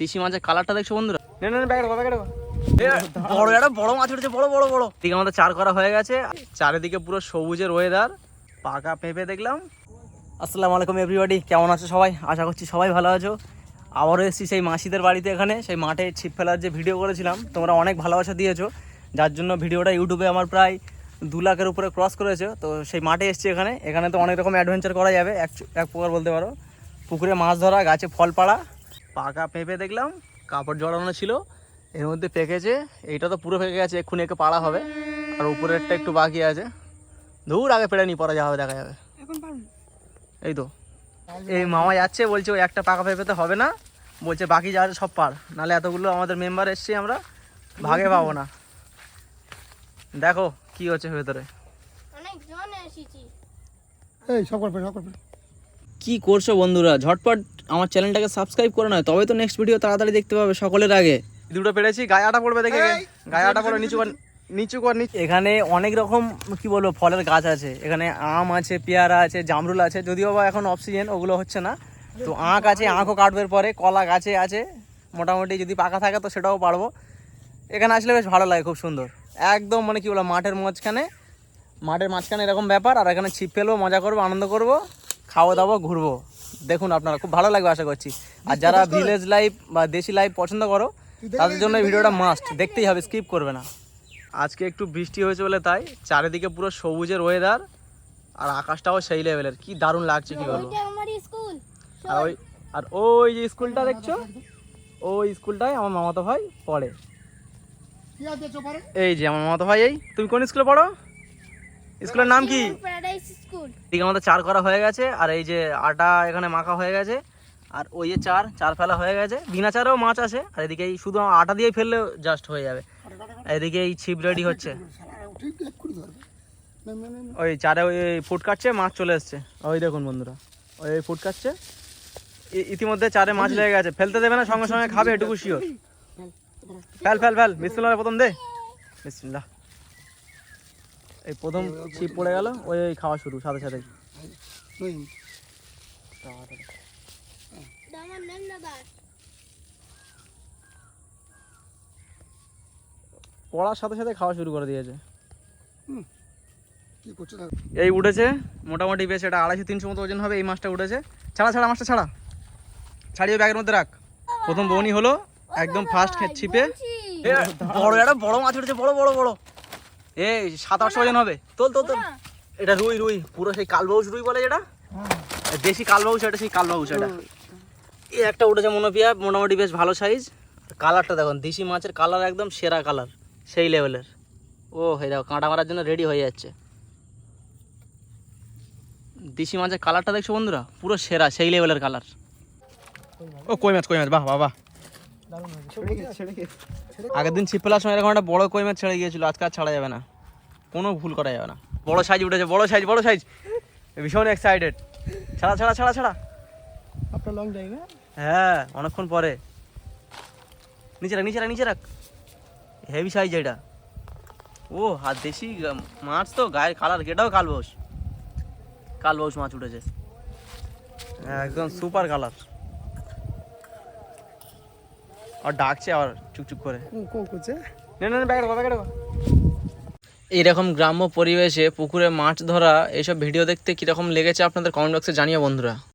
দেশি মাছের কালারটা দেখছ বন্ধুরা? বড় একটা বড় মাছ উঠেছে বড় বড় বড়। দিকে আমাদের চার করা হয়ে গেছে। চারিদিকে পুরো সবুজের ওয়েদার পাকা পেঁপে দেখলাম। আসসালামু আলাইকুম এভরিবডি কেমন আছো সবাই? আশা করছি সবাই ভালো আছো। আবারও এসেছি সেই মাসিদের বাড়িতে এখানে সেই মাঠে ছিপ ফেলার যে ভিডিও করেছিলাম। তোমরা অনেক ভালোবাসা দিয়েছ। যার জন্য ভিডিওটা ইউটিউবে আমার প্রায় দু লাখের উপরে ক্রস করেছে। তো সেই মাঠে এসেছি এখানে। এখানে তো অনেক রকম অ্যাডভেঞ্চার করা যাবে। এক এক প্রকার বলতে পারো। পুকুরে মাছ ধরা গাছে ফল পাড়া। পাকা পেঁপে দেখলাম কাপড় জড়ানো ছিল এর মধ্যে পেকেছে এইটা তো পুরো পেকে গেছে এক্ষুনি একে পাড়া হবে আর উপরেরটা একটু বাকি আছে। দূর আগে পেড়ে নি পরে যা হবে দেখা যাবে। এই তো। এই মামা যাচ্ছে বলছে ওই একটা পাকা পেঁপে তো হবে না। বলছে বাকি যা আছে সব পার নাহলে এতগুলো আমাদের মেম্বার এসছি আমরা ভাগে পাবো না। দেখো কি হচ্ছে ভেতরে। এই সব করবে সব করবে কি করছ বন্ধুরা? ঝটপট আমার চ্যানেলটাকে সাবস্ক্রাইব করে নয় তবে তো নেক্সট ভিডিও তাড়াতাড়ি দেখতে পাবে সকলের আগে। দুটো পেরেছি গায়ে আটা পড়বে দেখে গায়ে আটা পড়বে নিচু কর নিচু কর নিচু এখানে অনেক রকম কি বলব ফলের গাছ আছে। এখানে আম আছে পেয়ারা আছে জামরুল আছে যদিও বা এখন অক্সিজেন ওগুলো হচ্ছে না। তো আঁক আছে আঁকও কাটবে পরে কলা গাছে আছে। মোটামুটি যদি পাকা থাকে তো সেটাও পারব। এখানে আসলে বেশ ভালো লাগে খুব সুন্দর। একদম মানে কি বলব মাঠের মাঝখানে মাঠের মাঝখানে এরকম ব্যাপার আর এখানে ছিপ ফেলব মজা করব আনন্দ করব খাওয়া দাওয়া ঘুরবো। দেখুন আপনারা খুব ভালো লাগবে আশা করছি। আর যারা ভিলেজ লাইফ বা দেশি লাইফ পছন্দ করো তাদের জন্য এই ভিডিওটা মাস্ট দেখতেই হবে স্কিপ করবে না। আজকে একটু বৃষ্টি হয়েছে বলে তাই চারিদিকে পুরো সবুজের ওয়েদার আর আকাশটাও সেই লেভেলের কি দারুণ লাগছে কি বলব? আর ওই আর ওই যে স্কুলটা দেখছ? ওই স্কুলটায় আমার মামাতো ভাই পড়ে। কি আছে চোপারে এই যে আমার মামাতো ভাই এই তুমি কোন স্কুলে পড়ো? স্কুলের নাম কি? স্কুল আমাদের চার করা হয়ে গেছে, আর এই যে আটা এখানে মাখা হয়ে গেছে, আর ওই যে চার চার ফেলা হয়ে গেছে। বিনা চারেও মাছ আছে আর এদিকে এই শুধু আটা দিয়ে ফেললেও জাস্ট হয়ে যাবে। এদিকে এই ছিপ রেডি হচ্ছে। ওই চারে ওই ফুট কাটছে, মাছ চলে এসছে। ওই দেখুন বন্ধুরা, ওই ওই ফুট কাটছে। ইতিমধ্যে চারে মাছ লেগে গেছে। ফেলতে দেবে না, সঙ্গে সঙ্গে খাবে, এটুকু শিওর ফেল ফেল ফেল। বিসমিল্লাহ, প্রথম দে। বিসমিল্লাহ। এই প্রথম ছিপ পড়ে গেল ওই ওই খাওয়া শুরু সাথে সাথে। পড়ার সাথে সাথে খাওয়া শুরু করে দিয়েছে। এই উঠেছে মোটামুটি বেশ এটা আড়াইশো তিনশো মতো ওজন হবে এই মাছটা উঠেছে। ছাড়া ছাড়া মাছটা ছাড়া। ছাড়িয়ে ব্যাগের মধ্যে রাখ। প্রথম বৌনি হলো একদম ফার্স্ট ছিপে। বড় একটা বড় মাছ উঠেছে বড় বড় বড়। এই সাত আটশো ওজন হবে। তোল তোল তোল। এটা রুই রুই। পুরো সেই কালবাউস রুই বলে যেটা? দেশি কালবাউস এটা সেই কালবাউস এটা। এই একটা উঠেছে মনোপিয়া মোটামুটি বেশ ভালো সাইজ কালারটা দেখুন দেশি মাছের কালার একদম সেরা কালার সেই লেভেলের ও এই দেখো কাঁটা মারার জন্য রেডি হয়ে যাচ্ছে। দেশি মাছের কালারটা দেখছ বন্ধুরা? পুরো সেরা সেই লেভেলের কালার। ও কই মাছ কই মাছ বাহ বাহ বাহ। আগের দিন ছিপ ফেলার সময় এরকম একটা বড় কই মাছ ছেড়ে গিয়েছিল আজকে আর ছাড়া যাবে না। কোনো ভুল করা যাবে না। বড় সাইজ উঠেছে বড় সাইজ বড় সাইজ। ভীষণ এক্সাইটেড ছাড়া ছাড়া ছাড়া ছাড়া। আপনার লং না হ্যাঁ অনেকক্ষণ পরে। নিচে রাখ নিচে রাখ নিচে রাখ। হেভি সাইজ এটা। ও আর দেশি মাছ তো গায়ের কালার এটাও কালবোস কালবোস মাছ উঠেছে। একদম সুপার কালার আর ডাকছে আবার চুপচুপ করে এইরকম গ্রাম্য পরিবেশে পুকুরে মাছ ধরা এসব ভিডিও দেখতে কীরকম লেগেছে আপনাদের কমেন্ট বক্সে জানিও বন্ধুরা।